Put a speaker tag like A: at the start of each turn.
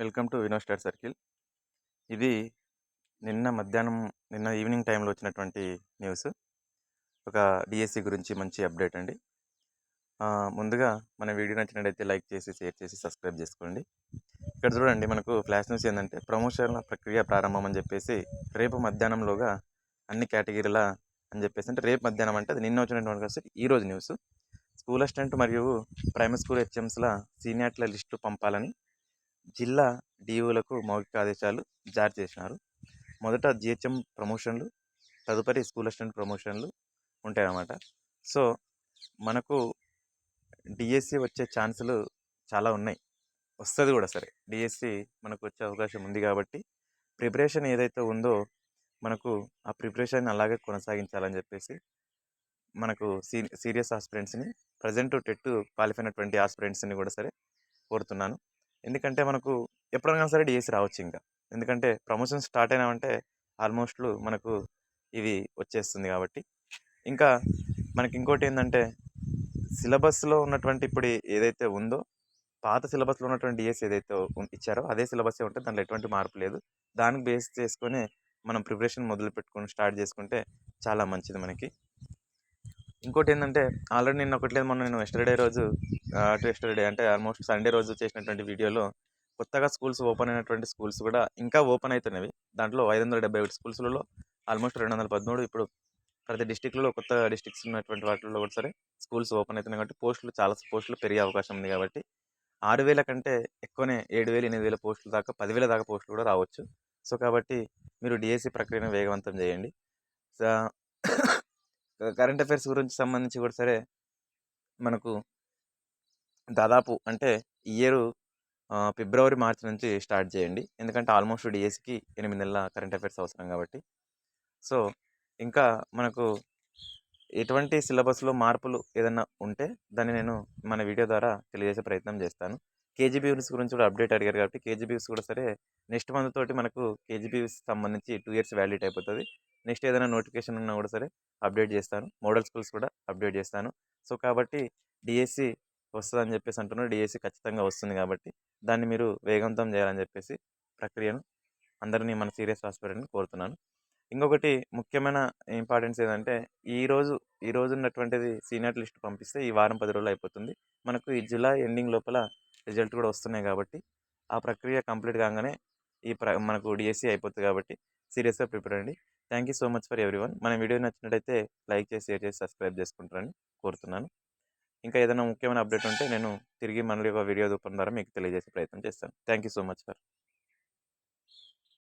A: Welcome to Vino Star Circle. ఇది నిన్న మధ్యాహ్నం నిన్న ఈవినింగ్ టైంలో వచ్చినటువంటి న్యూస్. ఒక డిఎస్సి గురించి మంచి అప్డేట్ అండి. ముందుగా మన వీడియో నచ్చినట్టయితే లైక్ చేసి షేర్ చేసి సబ్స్క్రైబ్ చేసుకోండి. ఇక్కడ చూడండి మనకు ఫ్లాష్ న్యూస్ ఏంటంటే ప్రమోషన్ల ప్రక్రియ ప్రారంభం అని చెప్పేసి రేపు మధ్యాహ్నంలోగా అన్ని కేటగిరీల అని చెప్పేసి అంటే రేపు మధ్యాహ్నం అంటే అది నిన్న వచ్చినటువంటి కాదు ఈ రోజు న్యూస్. స్కూల్ అసిస్టెంట్ మరియు ప్రైమరీ స్కూల్ హెచ్ఎంస్ల సీనియర్ల లిస్టు పంపాలని జిల్లా డిఓలకు మౌఖిక ఆదేశాలు జారీ చేసినారు. మొదట జిహెచ్ఎం ప్రమోషన్లు తదుపరి స్కూల్ అసిస్టెంట్ ప్రమోషన్లు ఉంటాయన్నమాట. సో మనకు డిఎస్సి వచ్చే ఛాన్సులు చాలా ఉన్నాయి. వస్తుంది కూడా సరే. డిఎస్సి మనకు వచ్చే అవకాశం ఉంది కాబట్టి ప్రిపరేషన్ ఏదైతే ఉందో మనకు ఆ ప్రిపరేషన్ అలాగే కొనసాగించాలని చెప్పేసి మనకు సీ సీరియస్ ఆస్పిరెంట్స్ని ప్రజెంట్ టెట్ క్వాలిఫైనటువంటి ఆస్పిరెంట్స్ని కూడా సరే కోరుతున్నాను. ఎందుకంటే మనకు ఎప్పుడైనా సరే డిఎస్సి రావచ్చు ఇంకా. ఎందుకంటే ప్రమోషన్ స్టార్ట్ అయినామంటే ఆల్మోస్ట్లు మనకు ఇది వచ్చేస్తుంది కాబట్టి. ఇంకా మనకి ఇంకోటి ఏంటంటే సిలబస్లో ఉన్నటువంటి ఇప్పుడు ఏదైతే ఉందో పాత సిలబస్లో ఉన్నటువంటి డిఎస్ ఏదైతే ఇచ్చారో అదే సిలబస్ ఉంటే దాంట్లో ఎటువంటి మార్పు లేదు. దానికి బేస్ చేసుకొని మనం ప్రిపరేషన్ మొదలు పెట్టుకొని స్టార్ట్ చేసుకుంటే చాలా మంచిది మనకి. ఇంకోటి ఏంటంటే ఆల్రెడీ నేను ఒకటి లేదు మొన్న నేను ఎస్టర్డే రోజు టు డే అంటే ఆల్మోస్ట్ సండే రోజు చేసినటువంటి వీడియోలో కొత్తగా స్కూల్స్ ఓపెన్ అయినటువంటి స్కూల్స్ కూడా ఇంకా ఓపెన్ అవుతున్నవి దాంట్లో ఐదు వందల డెబ్బై ఒకటి స్కూల్స్లలో ఆల్మోస్ట్ రెండు వందల పదమూడు ఇప్పుడు ప్రతి డిస్టిక్లో కొత్త డిస్టిక్స్ ఉన్నటువంటి వాటిల్లో కూడా సరే స్కూల్స్ ఓపెన్ అవుతున్నాయి కాబట్టి పోస్టులు చాలా పోస్టులు పెరిగే అవకాశం ఉంది కాబట్టి ఆరు వేల కంటే ఎక్కువనే ఏడు వేలు ఎనిమిది వేల పోస్టుల దాకా పదివేల దాకా పోస్టులు కూడా రావచ్చు. సో కాబట్టి మీరు డిఎస్సి ప్రక్రియను వేగవంతం చేయండి. కరెంట్ అఫైర్స్ గురించి సంబంధించి కూడా సరే మనకు దాదాపు అంటే ఈ ఇయర్ ఫిబ్రవరి మార్చి నుంచి స్టార్ట్ చేయండి. ఎందుకంటే ఆల్మోస్ట్ డిఎస్సికి ఎనిమిది నెలల కరెంట్ అఫైర్స్ అవసరం కాబట్టి. సో ఇంకా మనకు ఎటువంటి సిలబస్లో మార్పులు ఏదైనా ఉంటే దాన్ని నేను మన వీడియో ద్వారా తెలియజేసే ప్రయత్నం చేస్తాను. కేజీబీఎస్ గురించి కూడా అప్డేట్ అడిగారు కాబట్టి కేజీబీఎస్ కూడా సరే నెక్స్ట్ మంత్ తోటి మనకు కేజీబీఎస్ సంబంధించి టూ ఇయర్స్ వ్యాలిడ్ అయిపోతుంది. నెక్స్ట్ ఏదైనా నోటిఫికేషన్ ఉన్నా కూడా సరే అప్డేట్ చేస్తాను. మోడల్ స్కూల్స్ కూడా అప్డేట్ చేస్తాను. సో కాబట్టి డిఎస్సి వస్తుందని చెప్పేసి అంటున్నారు. డిఎస్సి ఖచ్చితంగా వస్తుంది కాబట్టి దాన్ని మీరు వేగవంతం చేయాలని చెప్పేసి ప్రక్రియను అందరినీ మన సీరియస్ హాస్పిటల్ని కోరుతున్నాను. ఇంకొకటి ముఖ్యమైన ఇంపార్టెన్స్ ఏంటంటే ఈరోజు ఈ రోజు ఉన్నటువంటిది సీనియర్ లిస్ట్ పంపిస్తే ఈ వారం పది రోజులు అయిపోతుంది. మనకు ఈ జూలై ఎండింగ్ లోపల రిజల్ట్ కూడా వస్తున్నాయి కాబట్టి ఆ ప్రక్రియ కంప్లీట్ కాగానే ఈ ప్ర మనకు డిఎస్సి అయిపోతుంది కాబట్టి సీరియస్గా ప్రిపేర్ అండి thank you so much for everyone. మన వీడియో నచ్చినట్టయితే లైక్ చేసి షేర్ చేసి సబ్స్క్రైబ్ చేసుకుంటారని కోరుతున్నాను. ఇంకా ఏదైనా ముఖ్యమైన అప్డేట్ ఉంటే నేను తిరిగి మళ్ళీ ఒక వీడియో రూపం ద్వారా మీకు తెలియజేసే ప్రయత్నం చేస్తాను. Thank you so much sir.